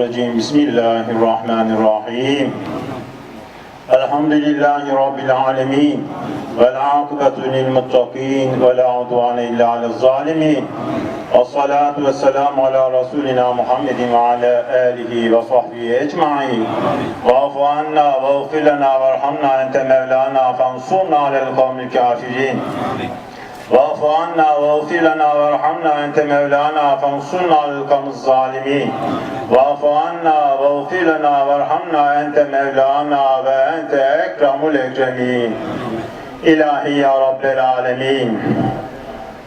الرجيم بسم الله الرحمن الرحيم الحمد لله رب العالمين والعاقبة للمتقين ولا عدوان إلا على الظالمين والصلاة والسلام على رسولنا محمد وعلى آله وصحبه أجمعين واعف عنا واغفر لنا وارحمنا أنت مولانا فانصرنا على القوم الكافرين واعف عنا واغفر لنا وارحمنا أنت مولانا فانصرنا على القوم الظالمين واعف عنا واغفر لنا وارحمنا أنت مولانا وأنت أكرم الأكرمين İlahi ya Rabbel Alemin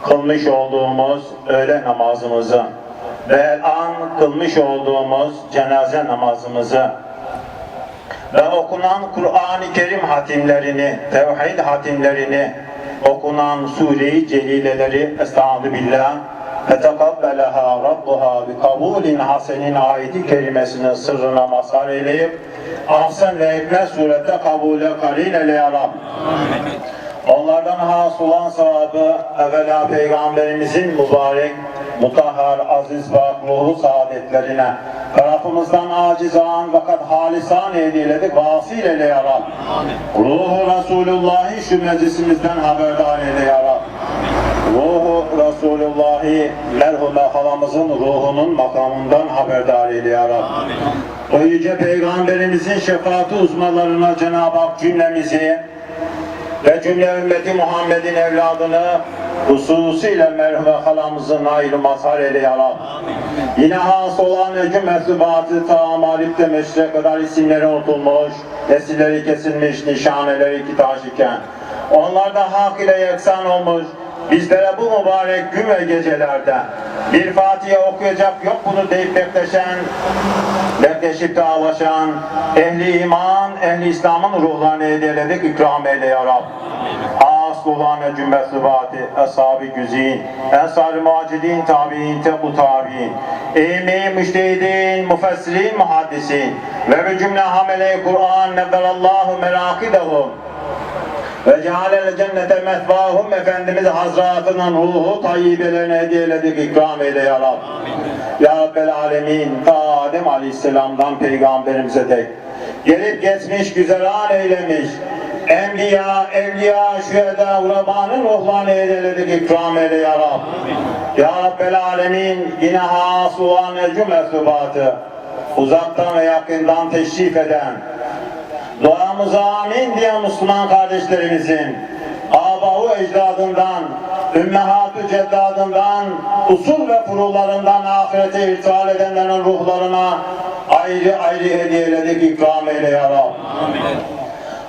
kılmış olduğumuz öğle namazımızı ve an kılmış olduğumuz cenaze namazımızı ve okunan Kur'an-ı Kerim hatimlerini, tevhid hatimlerini, okunan sure-i celileleri Estaizu billah fetekabbeleha rabbuha bi kabulin hasenin ayeti kelimesinin sırrına mazhar eyleyip ahsen ve hikmet surette kabule karin eyle ya Rab. Onlardan has olan sahabı evvela Peygamberimizin mübarek, mutahhar, aziz ve ruhu saadetlerine ve tarafımızdan acizan fakat halisan hediyeledik vasil eyle ya Rab. Ruhu Resulullah'ı şu meclisimizden haberdar eyle ya Rab. Ruhu Resulullah'ı merhume halamızın ruhunun makamından haberdar eyle ya Rab. O yüce Peygamberimizin şefaati uzmalarına Cenab-ı Hak cümlemizi ve cümle ümmeti Muhammed'in evladını hususiyle merhume halamızın ayrı mazhar eyle Rab. Yine has olan öcü mesubatı ta malipte meşre kadar isimleri unutulmuş, nesilleri kesilmiş, nişaneleri iki taş iken, onlar da hak ile yeksan olmuş, bizlere bu mübarek gün ve gecelerde bir Fatiha okuyacak yok bunu deyip bekleşen, bekleşip de ehli iman, ehli İslam'ın ruhlarını hediyeledik, ikram eyle ya Rab. Asıl olan cümle sıfatı, ashab-ı güzin, ensar-ı muhacidin, tabi'in, tebu tabi'in, eğmi, müştehidin, müfessirin, muhaddisin. Ve bir cümle hamele-i Kur'an, nebberallahu merakidehum ve cealel cennete methvahum Efendimiz Hazretinin ruhu tayyibelerine hediyeledik ikram eyle ya Rab. Ya Rabbel Alemin ta Adem Aleyhisselam'dan peygamberimize dek gelip geçmiş güzelan eylemiş. Enbiya, evliya, şüheda, ulamanın ruhlarını hediyeledik ikram eyle ya Rab. Ya Rabbel Alemin yine has olan cümle sıfatı. Uzaktan ve yakından teşrif eden Duamıza amin diye Müslüman kardeşlerimizin abahu ecdadından, ümmehatü ceddadından, usul ve furularından ahirete irtihal edenlerin ruhlarına ayrı ayrı hediyeledik ikram eyle ya Rab.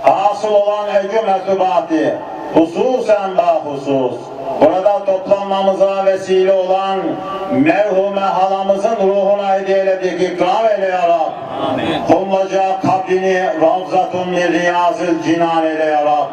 Hasıl olan ecü mesubatı, hususen bahusus, burada toplanmamıza vesile olan merhume halamızın ruhuna hediyeledik ikram eyle ya Rab. Kumlaca kabrini Ravzatun Riyazül Cinan eyle ya Rab.